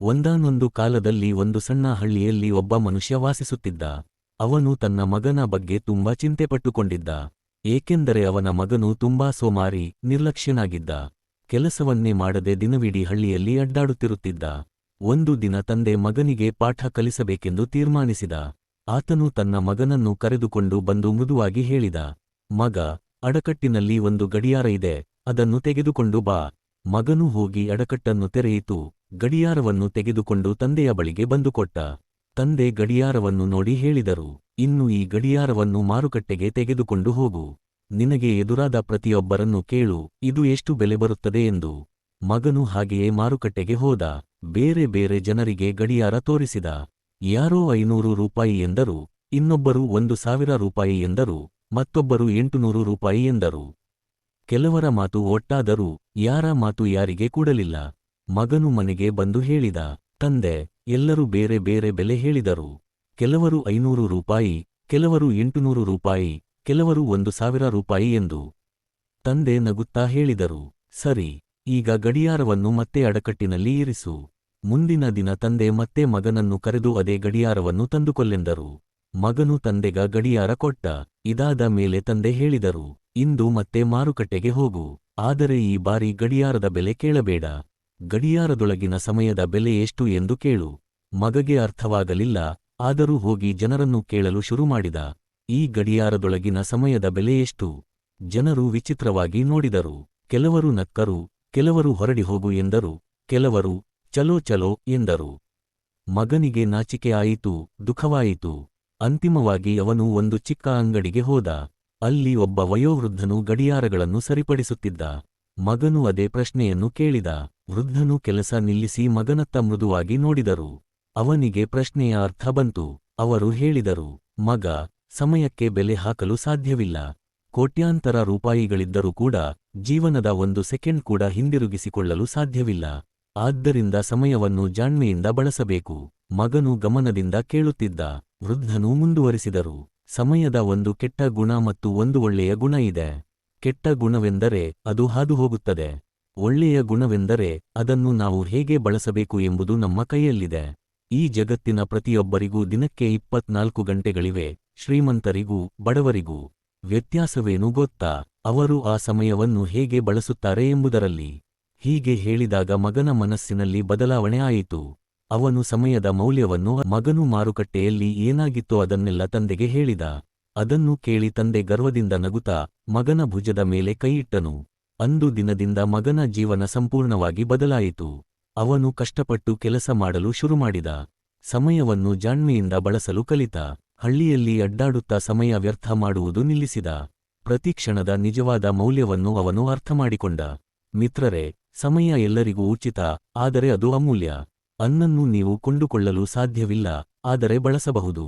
ಒಂದಾನೊಂದು ಕಾಲದಲ್ಲಿ ಒಂದು ಸಣ್ಣ ಹಳ್ಳಿಯಲ್ಲಿ ಒಬ್ಬ ಮನುಷ್ಯ ವಾಸಿಸುತ್ತಿದ್ದ. ಅವನು ತನ್ನ ಮಗನ ಬಗ್ಗೆ ತುಂಬಾ ಚಿಂತೆಪಟ್ಟುಕೊಂಡಿದ್ದ. ಏಕೆಂದರೆ ಅವನ ಮಗನು ತುಂಬಾ ಸೋಮಾರಿ, ನಿರ್ಲಕ್ಷ್ಯನಾಗಿದ್ದ. ಕೆಲಸವನ್ನೇ ಮಾಡದೆ ದಿನವಿಡೀ ಹಳ್ಳಿಯಲ್ಲಿ ಅಡ್ಡಾಡುತ್ತಿರುತ್ತಿದ್ದ. ಒಂದು ದಿನ ತಂದೆ ಮಗನಿಗೆ ಪಾಠ ಕಲಿಸಬೇಕೆಂದು ತೀರ್ಮಾನಿಸಿದ. ಆತನು ತನ್ನ ಮಗನನ್ನು ಕರೆದುಕೊಂಡು ಬಂದು ಮೃದುವಾಗಿ ಹೇಳಿದ, ಮಗ, ಅಡಕಟ್ಟಿನಲ್ಲಿ ಒಂದು ಗಡಿಯಾರ ಇದೆ, ಅದನ್ನು ತೆಗೆದುಕೊಂಡು ಬಾ. ಮಗನು ಹೋಗಿ ಅಡಕಟ್ಟನ್ನು ತೆರೆಯಿತು. ಗಡಿಯಾರವನ್ನು ತೆಗೆದುಕೊಂಡು ತಂದೆಯ ಬಳಿಗೆ ಬಂದುಕೊಟ್ಟ. ತಂದೆ ಗಡಿಯಾರವನ್ನು ನೋಡಿ ಹೇಳಿದರು, ಇನ್ನು ಈ ಗಡಿಯಾರವನ್ನು ಮಾರುಕಟ್ಟೆಗೆ ತೆಗೆದುಕೊಂಡು ಹೋಗು. ನಿನಗೆ ಎದುರಾದ ಪ್ರತಿಯೊಬ್ಬರನ್ನು ಕೇಳು, ಇದು ಎಷ್ಟು ಬೆಲೆ ಬರುತ್ತದೆ ಎಂದು. ಮಗನು ಹಾಗೆಯೇ ಮಾರುಕಟ್ಟೆಗೆ ಹೋದ, ಬೇರೆ ಬೇರೆ ಜನರಿಗೆ ಗಡಿಯಾರ ತೋರಿಸಿದ. ಯಾರೋ ಐನೂರು ರೂಪಾಯಿ ಎಂದರು, ಇನ್ನೊಬ್ಬರು ಒಂದು ಸಾವಿರ ರೂಪಾಯಿ ಎಂದರು, ಮತ್ತೊಬ್ಬರು ಎಂಟುನೂರು ರೂಪಾಯಿ ಎಂದರು. ಕೆಲವರ ಮಾತು ಒಟ್ಟಾದರೂ, ಯಾರ ಮಾತು ಯಾರಿಗೆ ಕೂಡಲಿಲ್ಲ. ಮಗನು ಮನೆಗೆ ಬಂದು ಹೇಳಿದ, ತಂದೆ, ಎಲ್ಲರೂ ಬೇರೆ ಬೇರೆ ಬೆಲೆ ಹೇಳಿದರು. ಕೆಲವರು ಐನೂರು ರೂಪಾಯಿ, ಕೆಲವರು ಎಂಟುನೂರು ರೂಪಾಯಿ, ಕೆಲವರು ಒಂದು ಸಾವಿರ ರೂಪಾಯಿ ಎಂದು. ತಂದೆ ನಗುತ್ತಾ ಹೇಳಿದರು, ಸರಿ, ಈಗ ಗಡಿಯಾರವನ್ನು ಮತ್ತೆ ಅಡಕಟ್ಟಿನಲ್ಲಿ ಇರಿಸು. ಮುಂದಿನ ದಿನ ತಂದೆ ಮತ್ತೆ ಮಗನನ್ನು ಕರೆದು ಅದೇ ಗಡಿಯಾರವನ್ನು ತಂದುಕೊಲ್ಲೆಂದರು. ಮಗನು ತಂದೆಗ ಗಡಿಯಾರ ಕೊಟ್ಟ, ಇದಾದ ಮೇಲೆ ತಂದೆ ಹೇಳಿದರು, ಇಂದು ಮತ್ತೆ ಮಾರುಕಟ್ಟೆಗೆ ಹೋಗು. ಆದರೆ ಈ ಬಾರಿ ಗಡಿಯಾರದ ಬೆಲೆ ಕೇಳಬೇಡ. ಗಡಿಯಾರದೊಳಗಿನ ಸಮಯದ ಬೆಲೆ ಎಷ್ಟು ಎಂದು ಕೇಳು. ಮಗಗೆ ಅರ್ಥವಾಗಲಿಲ್ಲ, ಆದರೂ ಹೋಗಿ ಜನರನ್ನು ಕೇಳಲು ಶುರು ಮಾಡಿದ. ಈ ಗಡಿಯಾರದೊಳಗಿನ ಸಮಯದ ಬೆಲೆ ಎಷ್ಟು? ಜನರು ವಿಚಿತ್ರವಾಗಿ ನೋಡಿದರು. ಕೆಲವರು ನಕ್ಕರು, ಕೆಲವರು ಹೊರಡಿ ಹೋಗು ಎಂದರು, ಕೆಲವರು ಚಲೋ ಚಲೋ ಎಂದರು. ಮಗನಿಗೆ ನಾಚಿಕೆ ಆಯಿತು, ದುಃಖವಾಯಿತು. ಅಂತಿಮವಾಗಿ ಅವನು ಒಂದು ಚಿಕ್ಕ ಅಂಗಡಿಗೆ ಹೋದ. ಅಲ್ಲಿ ಒಬ್ಬ ವಯೋವೃದ್ಧನು ಗಡಿಯಾರಗಳನ್ನು ಸರಿಪಡಿಸುತ್ತಿದ್ದ. ಮಗನು ಅದೇ ಪ್ರಶ್ನೆಯನ್ನು ಕೇಳಿದ. ವೃದ್ಧನು ಕೆಲಸ ನಿಲ್ಲಿಸಿ ಮಗನತ್ತ ಮೃದುವಾಗಿ ನೋಡಿದರು. ಅವನಿಗೆ ಪ್ರಶ್ನೆಯ ಅರ್ಥ ಬಂತು. ಅವರು ಹೇಳಿದರು, ಮಗ, ಸಮಯಕ್ಕೆ ಬೆಲೆ ಹಾಕಲು ಸಾಧ್ಯವಿಲ್ಲ. ಕೋಟ್ಯಾಂತರ ರೂಪಾಯಿಗಳಿದ್ದರೂ ಕೂಡ ಜೀವನದ ಒಂದು ಸೆಕೆಂಡ್ ಕೂಡ ಹಿಂದಿರುಗಿಸಿಕೊಳ್ಳಲು ಸಾಧ್ಯವಿಲ್ಲ. ಆದ್ದರಿಂದ ಸಮಯವನ್ನು ಜಾಣ್ಮೆಯಿಂದ ಬಳಸಬೇಕು. ಮಗನು ಗಮನದಿಂದ ಕೇಳುತ್ತಿದ್ದ. ವೃದ್ಧನು ಮುಂದುವರಿಸಿದರು. ಸಮಯದ ಒಂದು ಕೆಟ್ಟ ಗುಣ ಮತ್ತು ಒಂದು ಒಳ್ಳೆಯ ಗುಣ ಇದೆ. ಕೆಟ್ಟ ಗುಣವೆಂದರೆ ಅದು ಹಾದುಹೋಗುತ್ತದೆ. ಒಳ್ಳೆಯ ಗುಣವೆಂದರೆ ಅದನ್ನು ನಾವು ಹೇಗೆ ಬಳಸಬೇಕು ಎಂಬುದು ನಮ್ಮ ಕೈಯಲ್ಲಿದೆ. ಈ ಜಗತ್ತಿನ ಪ್ರತಿಯೊಬ್ಬರಿಗೂ ದಿನಕ್ಕೆ ಇಪ್ಪತ್ನಾಲ್ಕು ಗಂಟೆಗಳಿವೆ, ಶ್ರೀಮಂತರಿಗೂ, ಬಡವರಿಗೂ. ವ್ಯತ್ಯಾಸವೇನು ಗೊತ್ತಾ? ಅವರು ಆ ಸಮಯವನ್ನು ಹೇಗೆ ಬಳಸುತ್ತಾರೆ ಎಂಬುದರಲ್ಲಿ. ಹೀಗೆ ಹೇಳಿದಾಗ ಮಗನ ಮನಸ್ಸಿನಲ್ಲಿ ಬದಲಾವಣೆ ಆಯಿತು. ಅವನು ಸಮಯದ ಮೌಲ್ಯವನ್ನು ಮಗನು ಮಾರುಕಟ್ಟೆಯಲ್ಲಿ ಏನಾಗಿತ್ತೋ ಅದನ್ನೆಲ್ಲ ತಂದೆಗೆ ಹೇಳಿದ. ಅದನ್ನು ಕೇಳಿ ತಂದೆ ಗರ್ವದಿಂದ ನಗುತ್ತಾ ಮಗನ ಭುಜದ ಮೇಲೆ ಕೈಯಿಟ್ಟನು ಅಂದು ದಿನದಿಂದ ಮಗನ ಜೀವನ ಸಂಪೂರ್ಣವಾಗಿ ಬದಲಾಯಿತು. ಅವನು ಕಷ್ಟಪಟ್ಟು ಕೆಲಸ ಮಾಡಲು ಶುರುಮಾಡಿದ. ಸಮಯವನ್ನು ಜಾಣ್ಮೆಯಿಂದ ಬಳಸಲು ಕಲಿತ. ಹಳ್ಳಿಯಲ್ಲಿ ಅಡ್ಡಾಡುತ್ತಾ ಸಮಯ ವ್ಯರ್ಥ ಮಾಡುವುದು ನಿಲ್ಲಿಸಿದ. ಪ್ರತಿ ಕ್ಷಣದ ನಿಜವಾದ ಮೌಲ್ಯವನ್ನು ಅವನು ಅರ್ಥಮಾಡಿಕೊಂಡ. ಮಿತ್ರರೇ, ಸಮಯ ಎಲ್ಲರಿಗೂ ಉಚಿತ, ಆದರೆ ಅದು ಅಮೂಲ್ಯ. ಅನ್ನನ್ನು ನೀವು ಕೊಂಡುಕೊಳ್ಳಲು ಸಾಧ್ಯವಿಲ್ಲ, ಆದರೆ ಬಳಸಬಹುದು.